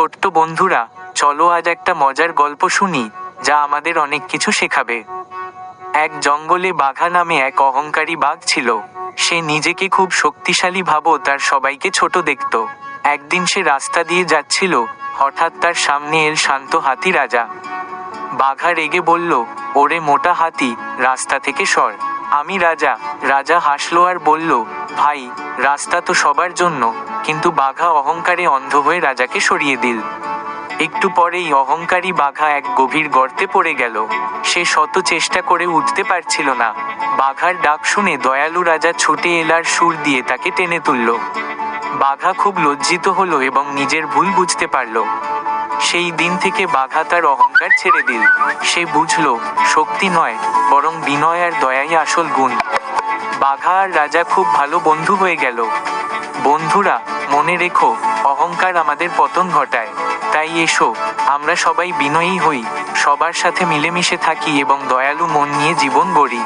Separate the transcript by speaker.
Speaker 1: ছোট্ট বন্ধুরা, চলো আজ একটা মজার গল্প শুনি, যা আমাদের অনেক কিছু শেখাবে। এক জঙ্গলে বাঘা নামে এক অহংকারী বাঘ ছিল। সে নিজেকে খুব শক্তিশালী ভাবো তার সবাইকে ছোট দেখত। একদিন সে রাস্তা দিয়ে যাচ্ছিল, হঠাৎ তার সামনে এল শান্ত হাতি রাজা। বাঘা রেগে বলল, ওরে মোটা হাতি, রাস্তা থেকে সর। আমি রাজা। রাজা হাসলো আর বলল ভাই, রাস্তা তো সবার জন্য, কিন্তু বাঘা অহংকারে অন্ধ হয়ে রাজাকে সরিয়ে দিল। একটু পরেই অহংকারী বাঘা এক গভীর গর্তে পড়ে গেল। সে শত চেষ্টা করে উঠতে পারছিল না। বাঘার ডাক শুনে দয়ালু রাজা ছুটে এলার সুর দিয়ে তাকে টেনে তুলল। বাঘা খুব লজ্জিত হলো এবং নিজের ভুল বুঝতে পারল। সেই দিন থেকে বাঘা তার অহংকার ছেড়ে দিল। সে বুঝল, শক্তি নয়, বরং বিনয় আর দয়াই আসল গুণ। বাঘা আর রাজা খুব ভালো বন্ধু হয়ে গেল। বন্ধুরা, মনে রেখো, অহংকার আমাদের পতন ঘটায়। তাই এসো, আমরা সবাই বিনয়ী হই, সবার সাথে মিলেমিশে থাকি এবং দয়ালু মন নিয়ে জীবন গড়ি।